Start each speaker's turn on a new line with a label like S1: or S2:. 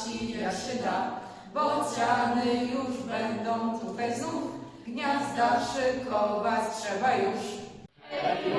S1: wsi Jaszyna, bo ciany już
S2: będą tupej znów, gniazda szykować trzeba już. Ej,